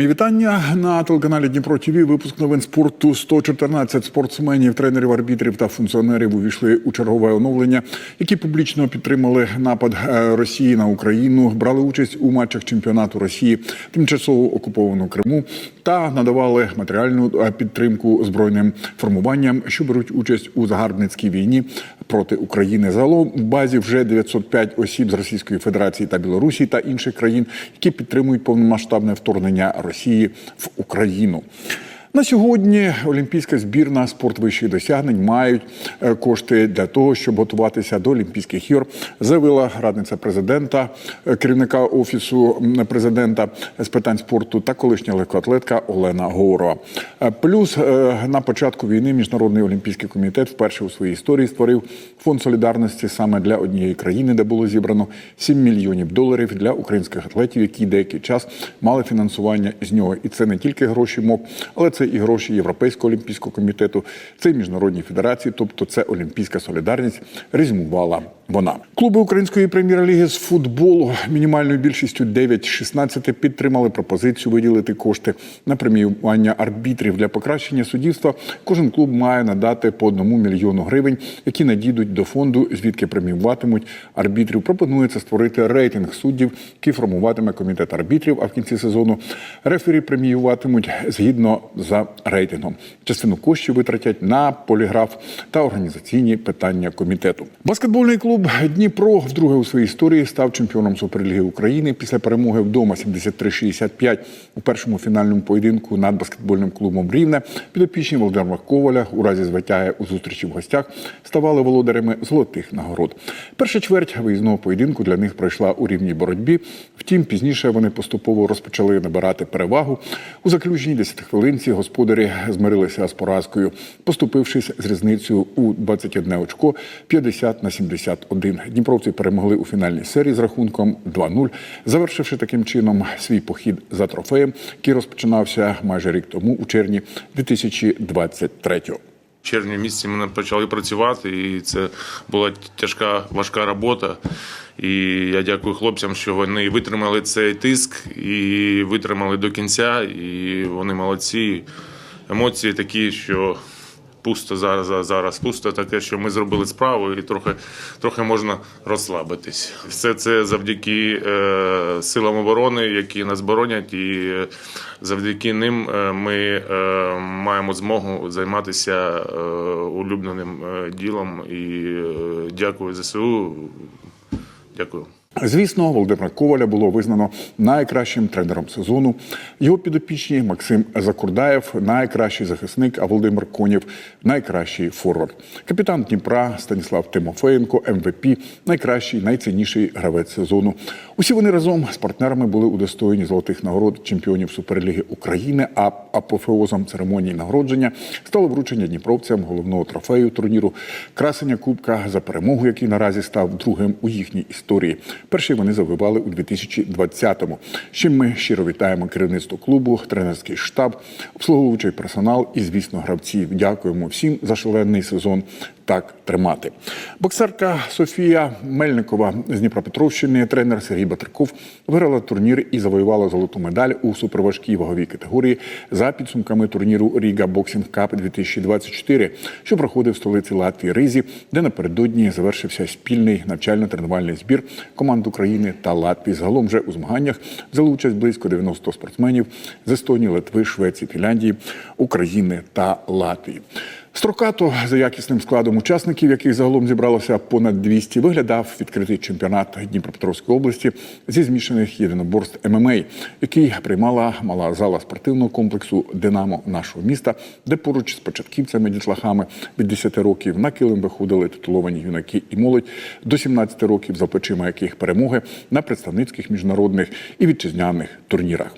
Мої вітання на телеканалі Дніпро ТВ. Випуск новин спорту 114 спортсменів, тренерів, арбітрів та функціонерів увійшли у чергове оновлення, які публічно підтримали напад е, Росії на Україну, брали участь у матчах чемпіонату Росії, тимчасово окуповану Криму та надавали матеріальну е, підтримку збройним формуванням, що беруть участь у загарбницькій війні проти України. Загалом в базі вже 905 осіб з Російської Федерації та Білорусі та інших країн, які підтримують повномасштабне вторгнення в Україну. На сьогодні Олімпійська збірна спорт вищих досягнень мають е, кошти для того, щоб готуватися до Олімпійських ігор, заявила радниця президента, е, керівника офісу президента з питань спорту та колишня легкоатлетка Олена Говорова. Е, Плюс на початку війни міжнародний олімпійський комітет вперше у своїй історії створив фонд солідарності саме для однієї країни, де було зібрано 7 мільйонів доларів для українських атлетів, які деякий час мали фінансування з нього. І це не тільки гроші МОК, але це і гроші Європейського олімпійського комітету, це і міжнародні федерації, тобто це олімпійська солідарність. Резюмувала вона. Клуби української прем'єр-ліги з футболу мінімальною більшістю 9-16 підтримали пропозицію виділити кошти на преміювання арбітрів для покращення суддівства. Кожен клуб має надати по одному мільйону гривень, які надійдуть до фонду, звідки преміюватимуть арбітрів. Пропонується створити рейтинг суддів, який формуватиме комітет арбітрів. А в кінці сезону рефері преміюватимуть згідно за рейтингом. Частину коштів витратять на поліграф та організаційні питання комітету. Баскетбольний клуб Дніпро вдруге у своїй історії став чемпіоном Суперліги України після перемоги вдома 73-65 у першому фінальному поєдинку над баскетбольним клубом Рівне. Підопічні Володимира Коваля у разі звитяги у зустрічі в гостях ставали володарями золотих нагород. Перша чверть виїзного поєдинку для них пройшла у рівній боротьбі. Втім, пізніше вони поступово розпочали набирати перевагу. У заключній 10 хвилинці господарі змирилися з поразкою, поступившись з різницею у 21 очко 50 на 71. Дніпровці перемогли у фінальній серії з рахунком 2-0, завершивши таким чином свій похід за трофеєм, який розпочинався майже рік тому у червні 2023-го. В червні місяці ми почали працювати, і це була тяжка, важка робота. І я дякую хлопцям, що вони витримали цей тиск і витримали до кінця. І вони молодці. Емоції такі, що пусто зараз, зараз пусто таке, що ми зробили справу, і трохи, трохи можна розслабитись. Все це завдяки е, силам оборони, які нас боронять, і е, завдяки ним е, ми е, маємо змогу займатися е, улюбленим е, ділом. І дякую ЗСУ. Дякую. Звісно, Володимира Коваля було визнано найкращим тренером сезону. Його підопічні Максим Закурдаєв, найкращий захисник, а Володимир Конєв найкращий форвард. Капітан Дніпра Станіслав Тимофеєнко, МВП, найкращий, найцінніший гравець сезону. Усі вони разом з партнерами були удостоєні золотих нагород чемпіонів Суперліги України. А апофеозом церемонії нагородження стало вручення дніпровцям головного трофею турніру красення Кубка за перемогу, який наразі став другим у їхній історії. Перший вони завоювали у 2020-му. З чим ми щиро вітаємо керівництво клубу, тренерський штаб, обслуговуючий персонал і, звісно, гравців. Дякуємо всім за шалений сезон. Так тримати. Боксерка Софія Мельникова з Дніпропетровщини, тренер Сергій Батраков виграла турнір і завоювала золоту медаль у суперважкій ваговій категорії за підсумками турніру Ріга Боксінг Кап 2024, що проходив в столиці Латвії Ризі, де напередодні завершився спільний навчально-тренувальний збір команд України та Латвії. Загалом вже у змаганнях взяли участь близько 90 спортсменів з Естонії, Литви, Швеції, Фінляндії, України та Латвії. Строкато за якісним складом учасників, яких загалом зібралося понад 200, виглядав відкритий чемпіонат Дніпропетровської області зі змішаних єдиноборств ММА, який приймала мала зала спортивного комплексу Динамо нашого міста, де поруч з початківцями дітлахами від 10 років на килим виходили титуловані юнаки і молодь до 17 років, за плечима яких перемоги на представницьких міжнародних і вітчизняних турнірах.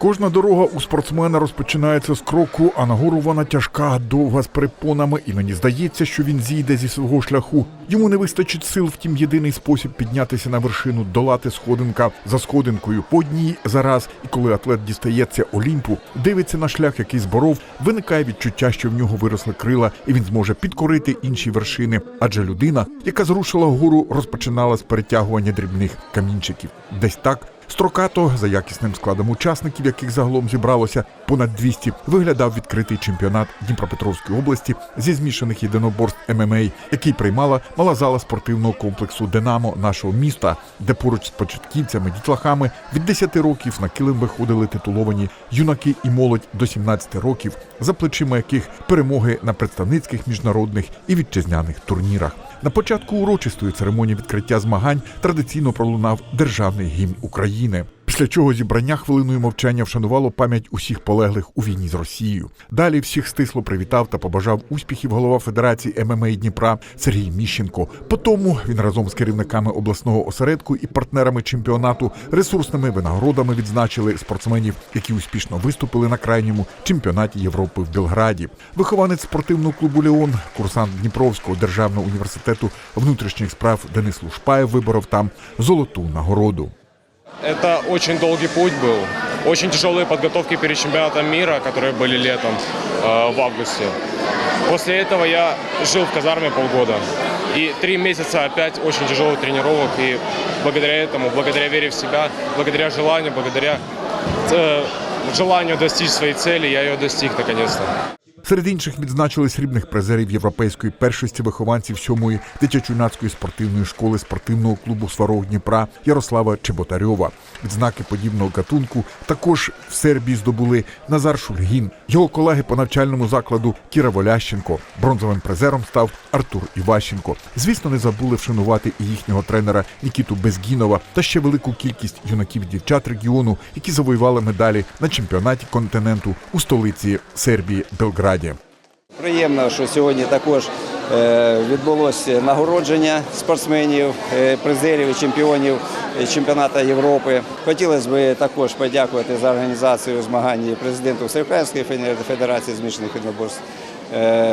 Кожна дорога у спортсмена розпочинається з кроку, а нагору вона тяжка, довга з перепонами, і мені здається, що він зійде зі свого шляху. Йому не вистачить сил, втім, єдиний спосіб піднятися на вершину, долати сходинка за сходинкою по одній за раз. І коли атлет дістається Олімпу, дивиться на шлях, який зборов, виникає відчуття, що в нього виросли крила, і він зможе підкорити інші вершини. Адже людина, яка зрушила вгору, розпочинала з перетягування дрібних камінчиків. Десь так Строкато за якісним складом учасників, яких загалом зібралося понад 200, виглядав відкритий чемпіонат Дніпропетровської області зі змішаних єдиноборств ММА, який приймала мала зала спортивного комплексу Динамо нашого міста, де поруч з початківцями, дітлахами від 10 років на килим виходили титуловані юнаки і молодь до 17 років, за плечима яких перемоги на представницьких міжнародних і вітчизняних турнірах. На початку урочистої церемонії відкриття змагань традиційно пролунав державний гімн України. Після чого зібрання хвилиною мовчання вшанувало пам'ять усіх полеглих у війні з Росією. Далі всіх стисло привітав та побажав успіхів голова Федерації ММА Дніпра Сергій Міщенко. Потому він разом з керівниками обласного осередку і партнерами чемпіонату ресурсними винагородами відзначили спортсменів, які успішно виступили на крайньому чемпіонаті Європи в Белграді. Вихованець спортивного клубу Леон, курсант Дніпровського державного університету внутрішніх справ Денис Лушпаєв виборов там золоту нагороду. Это очень долгий путь был. Очень тяжелые подготовки перед чемпионатом мира, которые были летом э, в августе. После этого я жил в казарме полгода. И три месяца опять очень тяжелых тренировок. И благодаря этому, благодаря вере в себя, благодаря желанию, благодаря э, желанию достичь своей цели, я ее достиг наконец-то. Серед інших відзначили срібних призерів європейської першості вихованців сьомої дитячо-юнацької спортивної школи спортивного клубу Сварог Дніпра Ярослава Чеботарьова. Відзнаки подібного гатунку також в Сербії здобули Назар Шульгін, його колеги по навчальному закладу Кіра Волященко. Бронзовим призером став Артур Іващенко. Звісно, не забули вшанувати і їхнього тренера Нікіту Безгінова та ще велику кількість юнаків дівчат регіону, які завоювали медалі на чемпіонаті континенту у столиці Сербії Белграді. Приємно, що сьогодні також е, відбулося нагородження спортсменів, е, призерів і чемпіонів чемпіонату Європи. Хотілося б також подякувати за організацію змагань президенту Всеукраїнської федерації змішаних відноборств е,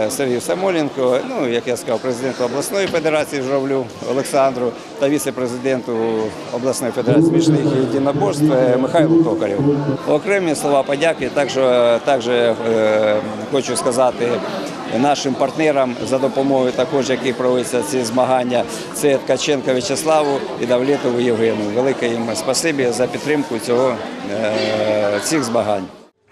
Сергію Самоленко, ну, як я сказав, президенту обласної федерації Журавлю Олександру та віце-президенту обласної федерації змішаних єдиноборств е, Михайлу Токарєву. Окремі слова подяки також, також е, хочу сказати нашим партнерам за допомогою, також які проводяться ці змагання. Це Ткаченка В'ячеславу і Давлетову Євгену. Велике їм спасибі за підтримку цього е, цих змагань.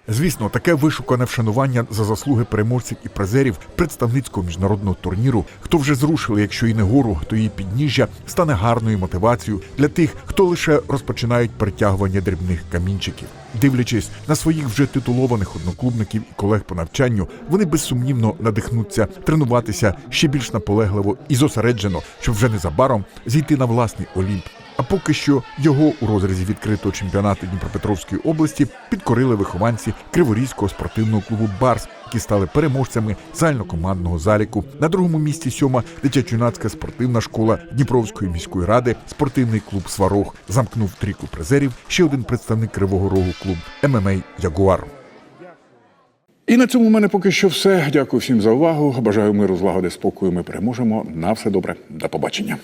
Звісно, таке вишукане вшанування за заслуги переможців і призерів представницького міжнародного турніру, хто вже зрушили, якщо і не гору, то її підніжжя стане гарною мотивацією для тих, хто лише розпочинають перетягування дрібних камінчиків. Дивлячись на своїх вже титулованих одноклубників і колег по навчанню, вони безсумнівно надихнуться тренуватися ще більш наполегливо і зосереджено, щоб вже незабаром зійти на власний олімп. А поки що його у розрізі відкритого чемпіонату Дніпропетровської області підкорили вихованці Криворізького спортивного клубу Барс, які стали переможцями загальнокомандного заліку. На другому місці сьома дитячо-юнацька спортивна школа Дніпровської міської ради, спортивний клуб Сварог замкнув трійку призерів. Ще один представник Кривого Рогу клуб ММА Ягуар. І на цьому в мене поки що все. Дякую всім за увагу. Бажаю миру, злагоди, спокою. Ми переможемо. На все добре. До побачення.